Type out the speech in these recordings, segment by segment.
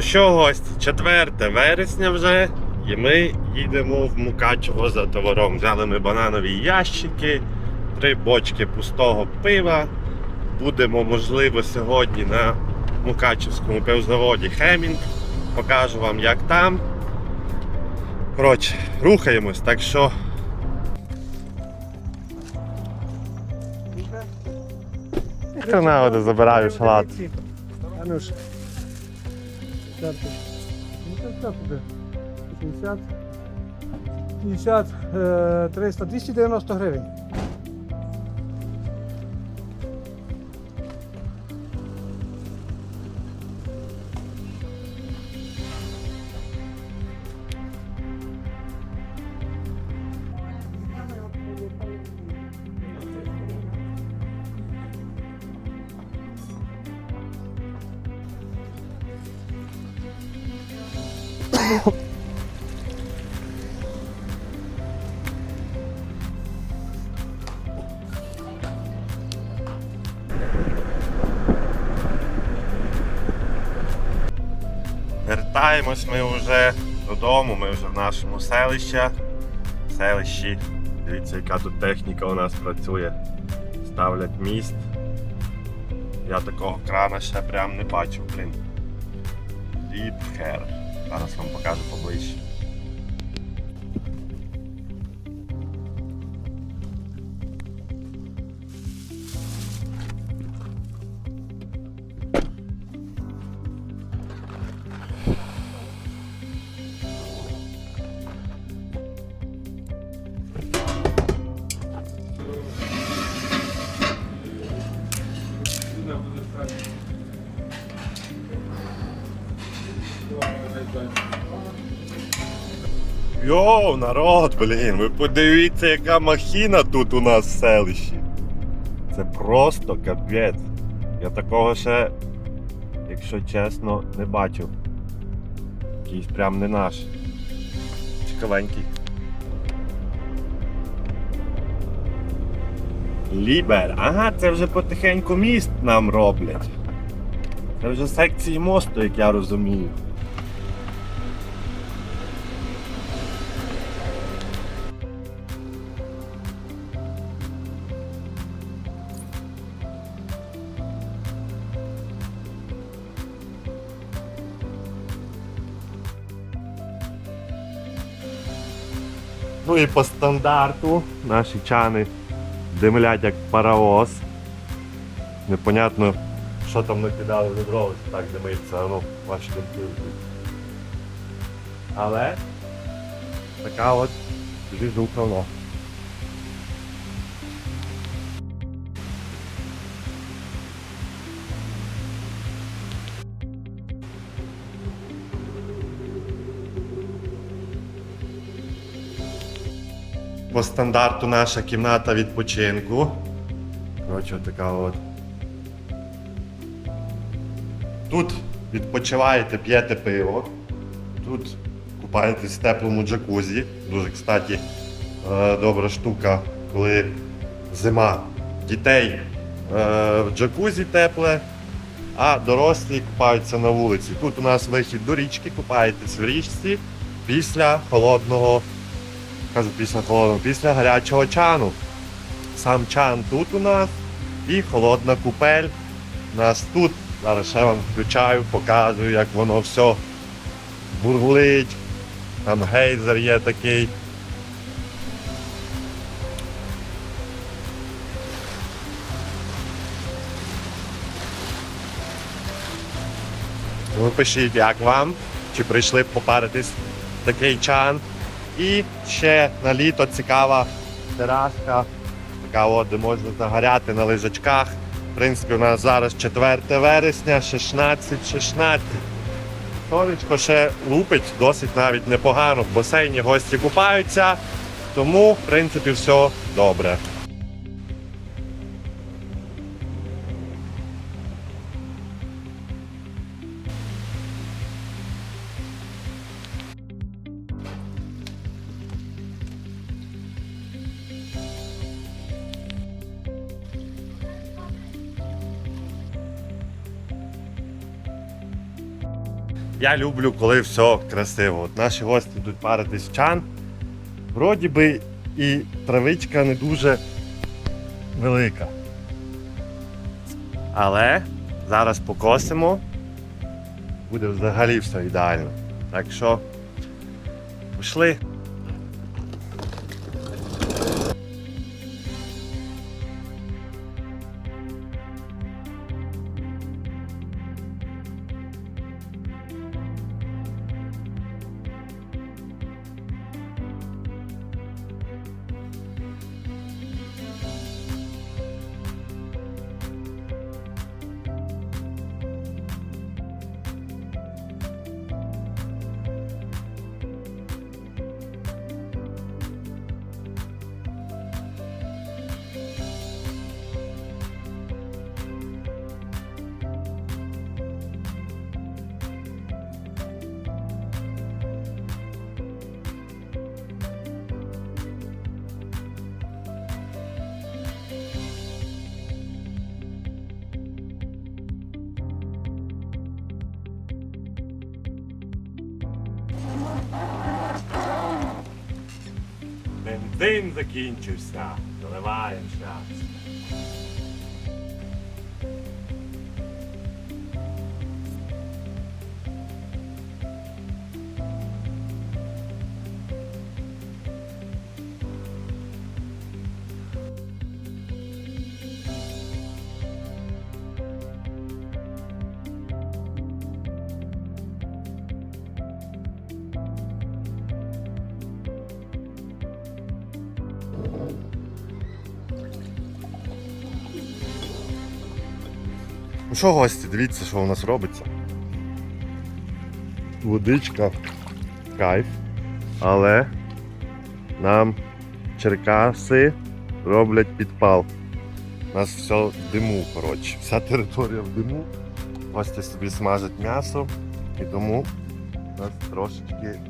Що, гості, 4 вересня вже, і ми їдемо в Мукачево за товаром. Взяли ми бананові ящики, три бочки пустого пива. Будемо, можливо, сьогодні на Мукачевському пивзаводі Хемінг. Покажу вам, як там. Коротше, рухаємось, так що Канаду забираю шалат. 50. Ну, так, буде. 60. 50, е, 300, 290 гривень. Вертаємось ми вже додому, ми вже в нашому селищі. селищі. Дивіться, яка тут техніка у нас працює. Ставлять міст. Я такого крана ще прям не бачив, блін. Ліпхер. Зараз вам покажу поближче. Йоу, народ, блін, ви подивіться, яка махіна тут у нас в селищі. Це просто капець. Я такого ще, якщо чесно, не бачив. Якийсь прям не наш. Цікавенький. Лібер. Ага, це вже потихеньку міст нам роблять. Це вже секції мосту, як я розумію. Ну і по стандарту наші чани димлять як паровоз. Непонятно, що там накидали в відро, так димиться, ну, ваші думки. Але така от двіжуха воно. По стандарту наша кімната відпочинку. Коротше, така от. Тут відпочиваєте, п'єте пиво. Тут купаєтесь в теплому джакузі. Дуже, кстати, е, добра штука, коли зима. Дітей е, в джакузі тепле, а дорослі купаються на вулиці. Тут у нас вихід до річки, купаєтесь в річці після холодного кажу, після холодного, після гарячого чану. Сам чан тут у нас і холодна купель. У нас тут. Зараз ще вам включаю, показую, як воно все бурлить. Там гейзер є такий. Ви пишіть, як вам, чи прийшли б попаритись в такий чан. І ще на літо цікава тераска, така от, де можна загоряти на лежачках. В принципі, у нас зараз 4 вересня, 16-16. Сонечко ще лупить досить навіть непогано. В басейні гості купаються, тому, в принципі, все добре. Я люблю, коли все красиво. От наші гості йдуть паритись в чан. Вроді би і травичка не дуже велика. Але зараз покосимо. Буде взагалі все ідеально. Так що пішли. Бензин закінчився. Доливаємо шнапс. Ну що, гості, дивіться, що у нас робиться. Водичка, кайф. Але нам Черкаси роблять підпал. У нас все в диму, коротше. Вся територія в диму. Гості собі смажать м'ясо і тому у нас трошечки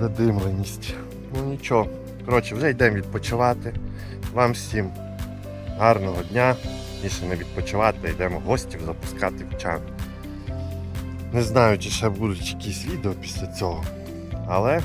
задимленість. Ну нічого. Коротше, вже йдемо відпочивати. Вам всім гарного дня. Більше не відпочивати, йдемо гостів запускати в чан. Не знаю, чи ще будуть якісь відео після цього. Але